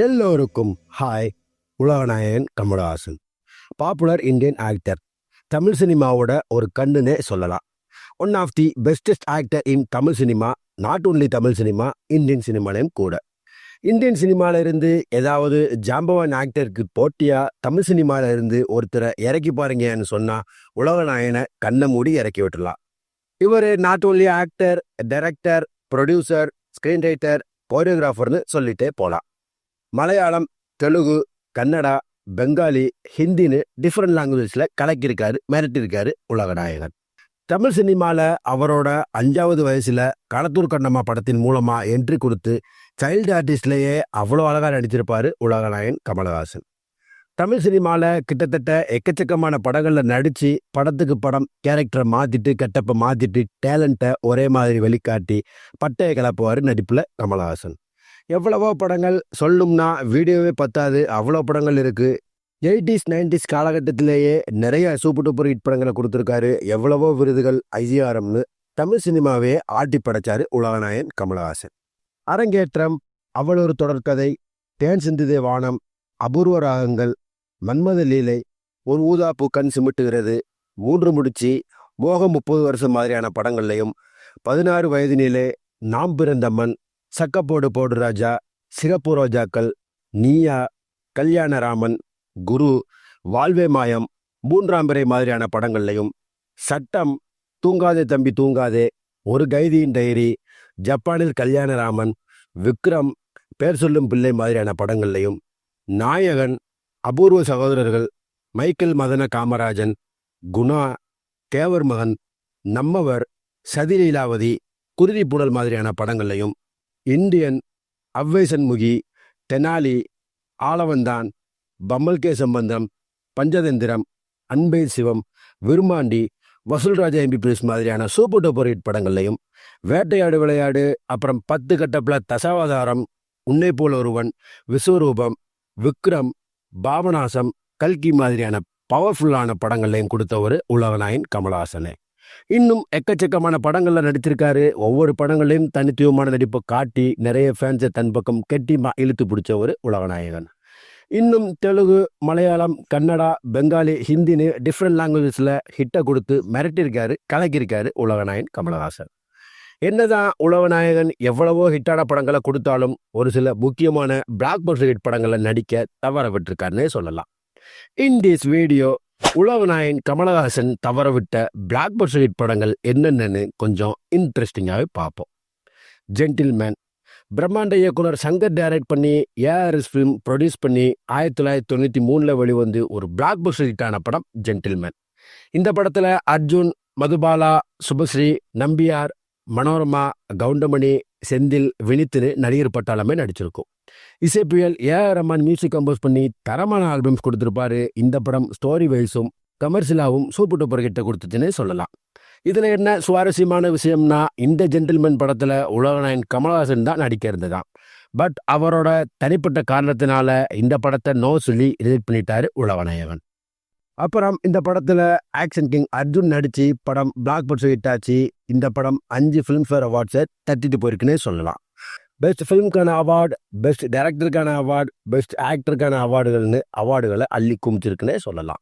எல்லோருக்கும் hi Ulaganayagan Kamal Haasan. Popular Indian actor Tamil சினிமாவோட ஒரு கண்ணுனே சொல்லலாம். One of the bestest actor in Tamil cinema not only Tamil cinema Indian சினிமாலையும் கூட. Indian சினிமாவிலிருந்து ஏதாவது ஜாம்பவான் ஆக்டருக்கு போட்டியா தமிழ் சினிமால இருந்து ஒருத்தரை இறக்கி பாருங்கன்னு சொன்னால் உலகநாயனை கண்ணை மூடி இறக்கி விட்டுலாம் இவர் not only actor director producer screen writer கோரியோகிராஃபர்னு சொல்லிட்டே போகலாம் மலையாளம் தெலுங்கு கன்னடா பெங்காலி ஹிந்தின்னு டிஃப்ரெண்ட் லாங்குவேஜில் கலக்கியிருக்காரு மிரட்டியிருக்காரு உலகநாயகன் தமிழ் சினிமாவில் அவரோட அஞ்சாவது வயசில் களத்தூர் கண்ணம்மா படத்தின் மூலமாக என்ட்ரி கொடுத்து சைல்டு ஆர்டிஸ்ட்லேயே அவ்வளோ அழகாக நடிச்சிருப்பார் உலகநாயகன் கமலஹாசன். தமிழ் சினிமாவில் கிட்டத்தட்ட எக்கச்சக்கமான படங்களில் நடித்து படத்துக்கு படம் கேரக்டரை மாற்றிட்டு கெட்டப்பை மாற்றிட்டு டேலண்ட்டை ஒரே மாதிரி வெளிக்காட்டி பட்டையை கிளப்புவார் நடிப்பில் கமலஹாசன். எவ்வளவோ படங்கள் சொல்லும்னா வீடியோவே பத்தாது அவ்வளோ படங்கள் இருக்குது எயிட்டிஸ் நைன்டிஸ் காலகட்டத்திலேயே நிறைய சூப்பர் டூப்பர் ஹிட் படங்களை கொடுத்துருக்காரு. எவ்வளவோ விருதுகள் ஐசிஆர்எம்னு தமிழ் சினிமாவே ஆட்டி படைச்சாரு உலகநாயன் கமலஹாசன். அரங்கேற்றம் அவள் ஒரு தொடர்கதை தேன் சிந்திதே வானம் அபூர்வ ராகங்கள் மன்மத லீலை ஒரு ஊதாப்பு கண் சிமிட்டுகிறது மூன்று முடிச்சு மோகம் முப்பது வருஷம் மாதிரியான படங்கள்லையும் பதினாறு வயதினிலே நாம் பிறந்தம்மன் சக்கப்போடு போடு ராஜா சிகப்பு ரோஜாக்கள் நீயா கல்யாணராமன் குரு வாழ்வே மாயம் மூன்றாம் பிறை மாதிரியான படங்கள்லையும் சட்டம் தூங்காதே தம்பி தூங்காதே ஒரு கைதியின் டைரி ஜப்பானில் கல்யாணராமன் விக்ரம் பேர் சொல்லும் பிள்ளை மாதிரியான படங்கள்லையும் நாயகன் அபூர்வ சகோதரர்கள் மைக்கேல் மதன காமராஜன் குணா தேவர் மகன் நம்மவர் சதிலீலாவதி குருதி புனல் மாதிரியான படங்கள்லையும் இந்தியன் அவ்வை சண்முகி தெனாலி ஆளவந்தான் பம்மல்கே சம்பந்தம் பஞ்சதந்திரம் அன்பே சிவம் விருமாண்டி வசூல்ராஜா எம்பிபிஎஸ் மாதிரியான சூப்பர் டூப்பர் ஹிட் படங்கள்லையும் வேட்டையாடு விளையாடு அப்புறம் பத்து கட்டப்பில் தசாவதாரம் உன்னை போல் ஒருவன் விஸ்வரூபம் விக்ரம் பாபநாசம் கல்கி மாதிரியான பவர்ஃபுல்லான படங்கள்லையும் கொடுத்த ஒரு உலகநாயன் கமலஹாசனே. இன்னும் எக்கச்சக்கமான படங்களில் நடிச்சிருக்காரு. ஒவ்வொரு படங்களையும் தனித்துவமான நடிப்பை காட்டி நிறைய ஃபேன்ஸை தன் பக்கம் கெட்டி மா இழுத்து பிடிச்ச ஒரு உலகநாயகன். இன்னும் தெலுங்கு மலையாளம் கன்னடா பெங்காலி ஹிந்தின்னு டிஃப்ரெண்ட் லாங்குவேஜஸில் ஹிட்டை கொடுத்து மிரட்டியிருக்காரு கலக்கியிருக்காரு உலகநாயகன் கமலஹாசன். என்னதான் உலகநாயகன் எவ்வளவோ ஹிட்டான படங்களை கொடுத்தாலும் ஒரு சில முக்கியமான பிளாக் பஸ்டர் ஹிட் படங்களில் நடிக்க தவற விட்டுருக்காருன்னே சொல்லலாம். இன் திஸ் வீடியோ உலகநாயகன் கமலஹாசன் தவறவிட்ட பிளாக் பஸ்டர் ஹிட் படங்கள் என்னென்னு கொஞ்சம் இன்ட்ரெஸ்டிங்காகவே பார்ப்போம். ஜென்டில்மேன் பிரம்மாண்ட இயக்குனர் சங்கர் டைரக்ட் பண்ணி ஏஆர்எஸ் ஃபிலிம் ப்ரொடியூஸ் பண்ணி ஆயிரத்தி தொள்ளாயிரத்தி தொண்ணூற்றி மூணில் வெளிவந்து ஒரு பிளாக் பஸ்டர் ஹிட்டான படம் ஜென்டில்மேன் இந்த படத்தில் அர்ஜுன் மதுபாலா சுபஸ்ரீ நம்பியார் மனோரமா கவுண்டமணி செந்தில் வினித்துன்னு நடிகர் பட்டாளமே நடிச்சிருக்கும். இசைப்புயல் ஏஆர் ரஹ்மான் மியூசிக் கம்போஸ் பண்ணி தரமான ஆல்பம்ஸ் கொடுத்துருப்பாரு. இந்த படம் ஸ்டோரி வைஸும் கமர்ஷியலாகவும் சூப்பர் டூப்பர் கிட்ட கொடுத்துச்சுன்னே சொல்லலாம். இதில் என்ன சுவாரஸ்யமான விஷயம்னா இந்த ஜென்டில்மேன் படத்தில் உலகநாயன் கமல்ஹாசன் தான் நடிக்க இருந்ததான் பட் அவரோட தனிப்பட்ட காரணத்தினால இந்த படத்தை நோ சொல்லி ரிலீட் பண்ணிட்டாரு உலகநாயகன் அப்புறம் இந்த படத்தில் ஆக்ஷன் கிங் அர்ஜுன் நடித்து படம் பிளாக் பட்ஸ் ஹிட் ஆச்சு. இந்த படம் அஞ்சு ஃபிலிம்ஃபேர் அவார்ட்ஸை தட்டிட்டு போயிருக்குன்னே சொல்லலாம். பெஸ்ட் ஃபிலிம்க்கான அவார்டு பெஸ்ட் டைரக்டருக்கான அவார்டு பெஸ்ட் ஆக்டருக்கான அவார்டுகள்னு அவார்டுகளை அள்ளி குமிச்சிருக்குன்னே சொல்லலாம்.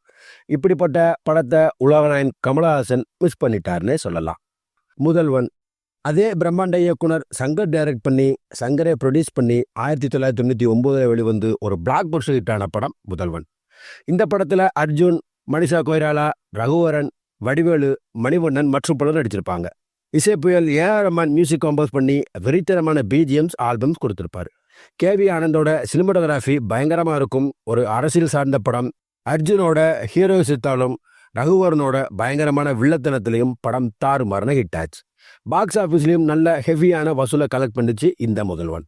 இப்படிப்பட்ட படத்தை உலகநாயன் கமலஹாசன் மிஸ் பண்ணிட்டாருன்னே சொல்லலாம். முதல்வன் அதே பிரம்மாண்ட இயக்குனர் சங்கர் டைரக்ட் பண்ணி சங்கரை ப்ரொடியூஸ் பண்ணி ஆயிரத்தி தொள்ளாயிரத்தி தொண்ணூற்றி ஒம்போதில் வெளிவந்து ஒரு பிளாக் பர்ஸ் ஹிட்டான படம் முதல்வன் இந்த படத்தில் அர்ஜுன் மனிஷா கொய்ராலா ரகுவரன் வடிவேலு மணிவண்ணன் மற்றும் பலர் நடிச்சிருப்பாங்க. இசை புயல் ஏஆர் ரமான் மியூசிக் கம்போஸ் பண்ணி வெறித்தனமான பிஜிஎம்ஸ் ஆல்பம்ஸ் குடுத்திருப்பார். கே வி ஆனந்தோட சினிமோட்டோகிராஃபி பயங்கரமாக இருக்கும். ஒரு அரசியல் சார்ந்த படம். அர்ஜுனோட ஹீரோ சித்தாலும் ரகுவரனோட பயங்கரமான வில்லத்தனத்திலையும் படம் தாறுமாறான ஹிட் ஆச்சு. பாக்ஸ் ஆஃபீஸ்லேயும் நல்ல ஹெவியான வசூலை கலெக்ட் பண்ணிச்சு இந்த முதல்வன்.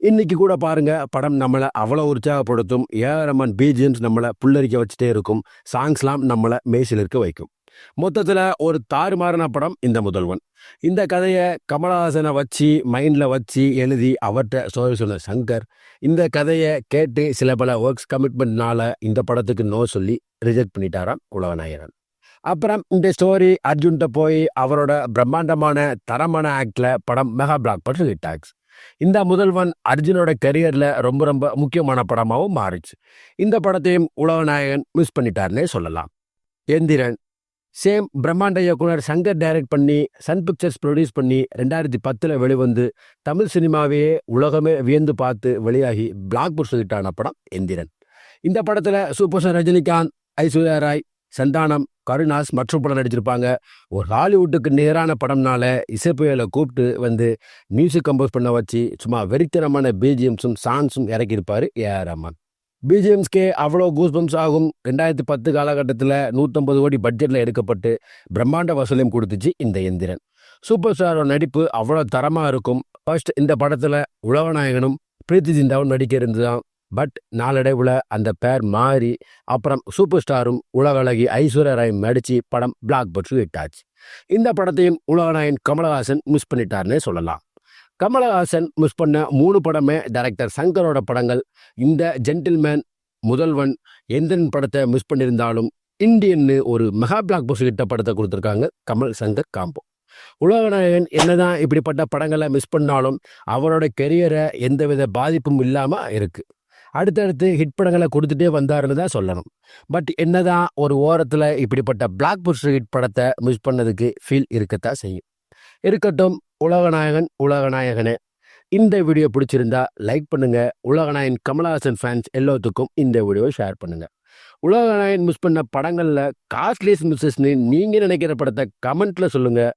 இன்னைக்கு கூட பாருங்க படம் நம்மளை அவ்வளோ உற்சாகப்படுத்தும். ஏஆர் ரஹ்மான் நம்மளை புல்லரிக்க வச்சுட்டே இருக்கும். சாங்ஸ்லாம் நம்மளை மேசிலிருக்க வைக்கும். மொத்தத்தில் ஒரு தாறுமாறான படம் இந்த முதல்வன். இந்த கதையை கமலஹாசனை வச்சு மைண்டில் வச்சு எழுதி அவர்கிட்ட ஸ்டோரி சொன்ன சங்கர் இந்த கதையை கேட்டு சில பல ஒர்க்ஸ் கமிட்மெண்ட்னால இந்த படத்துக்கு நோ சொல்லி ரிஜெக்ட் பண்ணிட்டாராம் குலவநாயகன் அப்புறம் இந்த ஸ்டோரி அர்ஜுன்கிட்ட போய் அவரோட பிரம்மாண்டமான தரமான ஆக்டில் படம் மெகா பிளாக் பஸ்டர் ஹிட் ஆக்ஸ் இந்த முதல்வன் அர்ஜுனோட கரியரில் ரொம்ப ரொம்ப முக்கியமான படமாகவும் மாறிச்சு இந்த படத்தையும் உலகநாயகன் மிஸ் பண்ணிட்டார்னே சொல்லலாம். எந்திரன் சேம் பிரம்மாண்ட இயக்குனர் சங்கர் டைரக்ட் பண்ணி சன் பிக்சர்ஸ் ப்ரொடியூஸ் பண்ணி ரெண்டாயிரத்தி பத்தில் வெளிவந்து தமிழ் சினிமாவையே உலகமே வியந்து பார்த்து வெளியாகி பிளாக் பஸ்டர் படம் எந்திரன். இந்த படத்தில் சூப்பர் ஸ்டார் ரஜினிகாந்த் ஐஸ்வர்யா ராய் சந்தானம் கருணாஸ் மற்றும் படம் நடிச்சிருப்பாங்க. ஒரு ஹாலிவுட்டுக்கு நேரான படம்னால இசைப்புயலை கூப்பிட்டு வந்து மியூசிக் கம்போஸ் பண்ண வச்சு சும்மா வெறித்தனமான பிஜிஎம்ஸும் சாங்ஸும் இறக்கியிருப்பார் ஏஆர் ரஹ்மான். பிஜிஎம்ஸ்கே அவ்வளோ கூஸ்பம்ஸ் ஆகும். ரெண்டாயிரத்தி பத்து காலகட்டத்தில் நூற்றம்பது கோடி பட்ஜெட்டில் எடுக்கப்பட்டு பிரம்மாண்ட வசூலையும் கொடுத்துச்சு இந்த எந்திரன். சூப்பர் ஸ்டாரோட நடிப்பு அவ்வளோ தரமாக இருக்கும். ஃபர்ஸ்ட் இந்த படத்தில் உழவநாயகனும் பிரீத்தி ஜிந்தாவும் நடிக்க இருந்து தான் பட் நாளடைவில் அந்த பேர் மாறி அப்புறம் சூப்பர் ஸ்டாரும் உலகளகி ஐஸ்வர்யா ராய் நடித்து படம் பிளாக் பஸ்டர் ஹிட் ஆச்சு. இந்த படத்தையும் உலகநாயகன் கமலஹாசன் மிஸ் பண்ணிட்டார்னே சொல்லலாம். கமலஹாசன் மிஸ் பண்ண மூணு படமே டைரக்டர் சங்கரோட படங்கள். இந்த ஜென்டில்மேன் முதல்வன் எந்தன் படத்தை மிஸ் பண்ணியிருந்தாலும் இந்தியன்னு ஒரு மெகா பிளாக் பஸ்டர் கிட்ட படத்தை கொடுத்துருக்காங்க கமல் சங்கர் காம்போ. உலகநாயகன் என்னதான் இப்படிப்பட்ட படங்களை மிஸ் பண்ணாலும் அவரோட கெரியரை எந்தவித பாதிப்பும் இல்லாமல் இருக்குது அடுத்தடுத்து ஹிட் படங்களை கொடுத்துட்டே வந்தாருன்னு தான் சொல்லணும். பட் என்னதான் ஒரு ஓரத்தில் இப்படிப்பட்ட பிளாக் புஸ்டர் ஹிட் படத்தை மிஸ் பண்ணதுக்கு ஃபீல் இருக்கத்தான் செய்யும். இருக்கட்டும் உலகநாயகன் உலகநாயகனே இந்த வீடியோ பிடிச்சிருந்தா லைக் பண்ணுங்கள் உலகநாயகன் கமலஹாசன் ஃபேன்ஸ் எல்லாத்துக்கும் இந்த வீடியோவை ஷேர் பண்ணுங்கள் உலகநாயகன் மிஸ் பண்ண படங்களில் காஸ்ட்லியஸ் மிஸ்ஸஸ்னு நீங்கள் நினைக்கிற படத்தை கமெண்ட்டில் சொல்லுங்கள்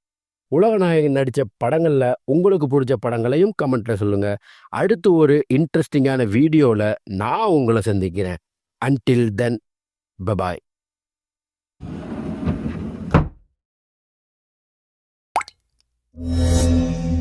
உலகநாயகன் நடித்த படங்களில் உங்களுக்கு பிடிச்ச படங்களையும் கமெண்ட்டில் சொல்லுங்கள் அடுத்து ஒரு இன்ட்ரெஸ்டிங்கான வீடியோவில் நான் உங்களை சந்திக்கிறேன் அன்டில் தென் பபாய் Thank.